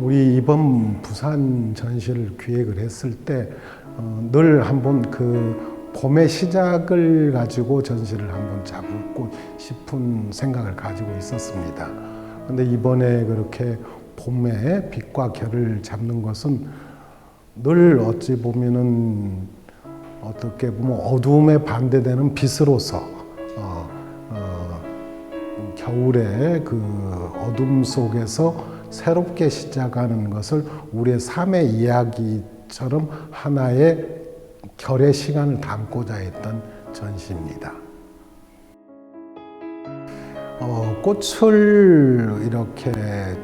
우리 이번 부산 전시를 기획을 했을 때 어, 늘 한번 그 봄의 시작을 가지고 전시를 한번 잡고 싶은 생각을 가지고 있었습니다. 근데 이번에 그렇게 봄에 빛과 결을 잡는 것은 늘 어찌 보면은 어떻게 보면 어두움에 반대되는 빛으로서 어, 어, 겨울의 그 어둠 속에서 새롭게 시작하는 것을 우리의 삶의 이야기처럼 하나의 결의 시간을 담고자 했던 전시입니다. 어, 꽃을 이렇게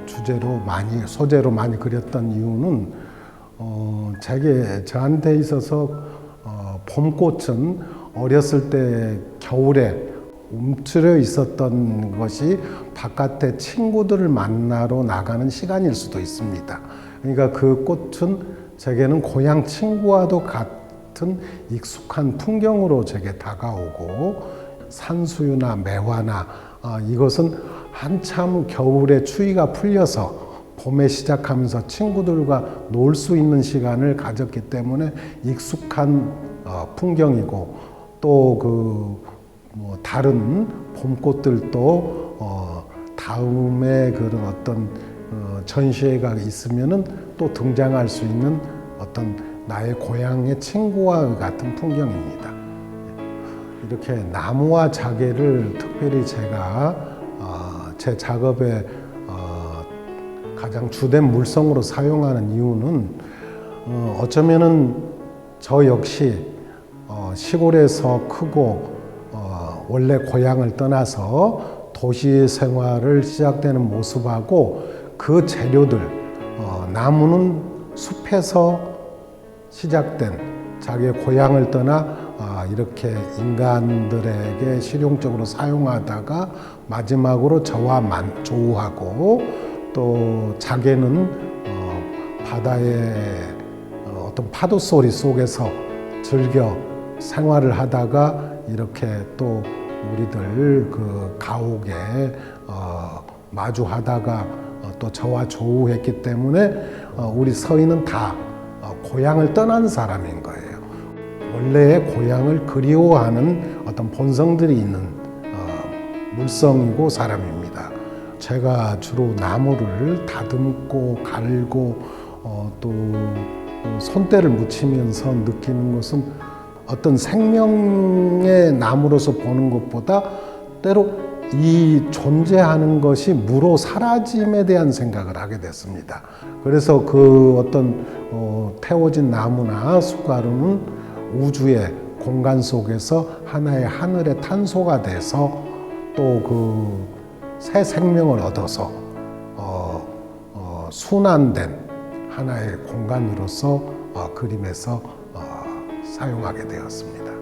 주제로 많이 소재로 많이 그렸던 이유는 어, 제게 저한테 있어서 어, 봄꽃은 어렸을 때 겨울에 움츠려 있었던 것이 바깥에 친구들을 만나러 나가는 시간일 수도 있습니다. 그러니까 그 꽃은 제게는 고향 친구와도 같은 익숙한 풍경으로 제게 다가오고 산수유나 매화나 아, 이것은 한참 겨울에 추위가 풀려서 봄에 시작하면서 친구들과 놀 수 있는 시간을 가졌기 때문에 익숙한 어, 풍경이고 또그 뭐 다른 봄꽃들도 어, 다음에 그런 어떤 어, 전시회가 있으면은 또 등장할 수 있는 어떤 나의 고향의 친구와 같은 풍경입니다. 이렇게 나무와 자개를 특별히 제가 어, 제 작업에 어, 가장 주된 물성으로 사용하는 이유는 어, 어쩌면은 저 역시 어, 시골에서 크고 어, 원래 고향을 떠나서 도시 생활을 시작되는 모습하고 그 재료들 어, 나무는 숲에서 시작된 자기의 고향을 떠나 아, 이렇게 인간들에게 실용적으로 사용하다가 마지막으로 저와 만, 조우하고 또 자기는 어, 바다의 어, 어떤 파도 소리 속에서 즐겨 생활을 하다가 이렇게 또 우리들 그 가옥에 어, 마주하다가 어, 또 저와 조우했기 때문에 어, 우리 서인은 다 어, 고향을 떠난 사람인 거예요. 원래의 고향을 그리워하는 어떤 본성들이 있는 어, 물성이고 사람입니다. 제가 주로 나무를 다듬고 갈고 어, 또 손때를 묻히면서 느끼는 것은 어떤 생명의 나무로서 보는 것보다 때로 이 존재하는 것이 무로 사라짐에 대한 생각을 하게 됐습니다. 그래서 그 어떤 어, 태워진 나무나 숟가루는 우주의 공간 속에서 하나의 하늘의 탄소가 돼서 또 그 새 생명을 얻어서 어, 어, 순환된 하나의 공간으로서 어, 그림에서 어, 사용하게 되었습니다.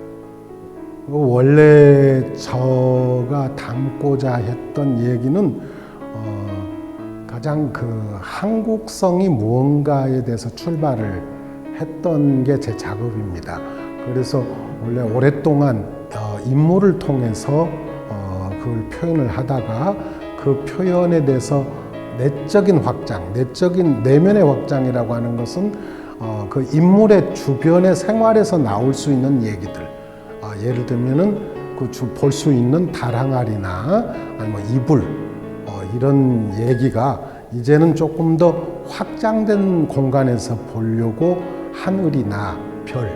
원래 저가 담고자 했던 얘기는 어, 가장 그 한국성이 무언가에 대해서 출발을 했던 게 제 작업입니다. 그래서 원래 오랫동안 어, 인물을 통해서 어, 그걸 표현을 하다가 그 표현에 대해서 내적인 확장, 내적인 내면의 확장이라고 하는 것은 어, 그 인물의 주변의 생활에서 나올 수 있는 얘기들. 어, 예를 들면은 그볼 수 있는 다랑알이나 아니면 이불 어, 이런 얘기가 이제는 조금 더 확장된 공간에서 보려고 하늘이나 별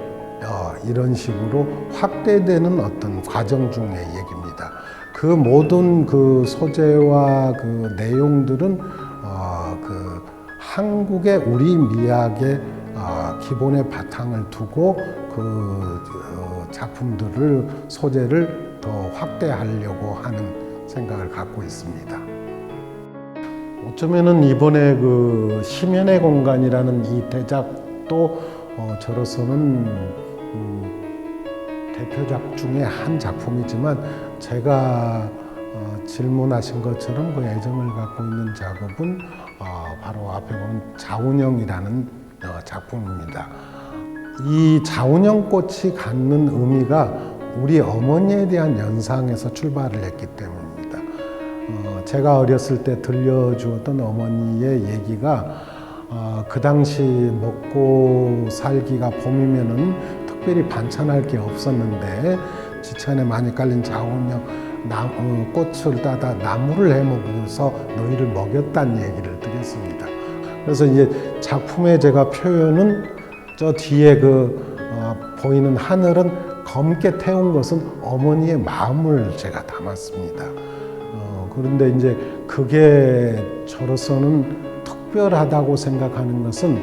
어, 이런 식으로 확대되는 어떤 과정 중의 얘기입니다. 그 모든 그 소재와 그 내용들은 어, 그 한국의 우리 미학의 어, 기본의 바탕을 두고 그 어, 작품들을 소재를 더 확대하려고 하는 생각을 갖고 있습니다. 어쩌면은 이번에 그 심연의 공간이라는 이 대작도 어, 저로서는 음, 대표작 중에 한 작품이지만 제가 어, 질문하신 것처럼 그 애정을 갖고 있는 작업은 어, 바로 앞에 보면 자운형이라는 어, 작품입니다. 이 자운형 꽃이 갖는 의미가 우리 어머니에 대한 연상에서 출발을 했기 때문입니다. 어, 제가 어렸을 때 들려주었던 어머니의 얘기가 어, 그 당시 먹고 살기가 봄이면은 특별히 반찬할 게 없었는데 지천에 많이 깔린 자원형 나, 어, 꽃을 따다 나무를 해 먹어서 너희를 먹였다는 얘기를. 그래서 이제 작품의 제가 표현은 저 뒤에 그 어, 보이는 하늘은 검게 태운 것은 어머니의 마음을 제가 담았습니다. 어, 그런데 이제 그게 저로서는 특별하다고 생각하는 것은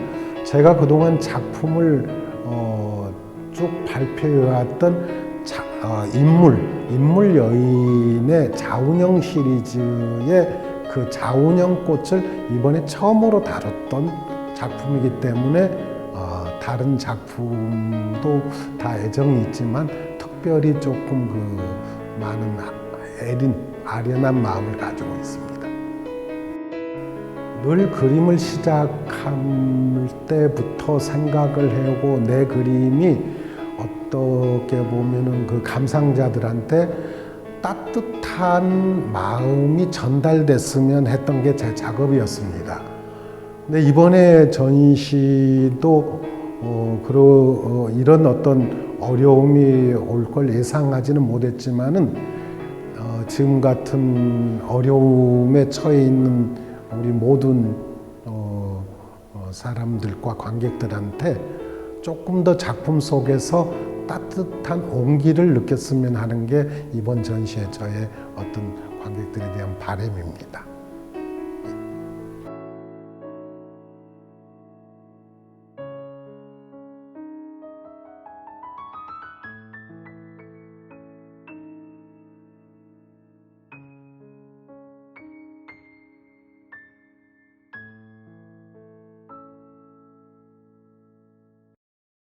제가 그동안 작품을 어, 쭉 발표해왔던 자- 어, 인물, 인물 여인의 자운형 시리즈의 그 자운형 꽃을 이번에 처음으로 다뤘던 작품이기 때문에 어, 다른 작품도 다 애정이 있지만 특별히 조금 그 많은 애린 아련한 마음을 가지고 있습니다. 늘 그림을 시작할 때부터 생각을 해오고 내 그림이 어떻게 보면은 그 감상자들한테 따뜻한 마음이 전달됐으면 했던 게 제 작업이었습니다. 근데 이번에 전시도 어, 그러, 어, 이런 어떤 어려움이 올 걸 예상하지는 못했지만은 어, 지금 같은 어려움에 처해 있는 우리 모든 어, 어, 사람들과 관객들한테 조금 더 작품 속에서 따뜻한 온기를 느꼈으면 하는 게 이번 전시의 저의 어떤 관객들에 대한 바람입니다.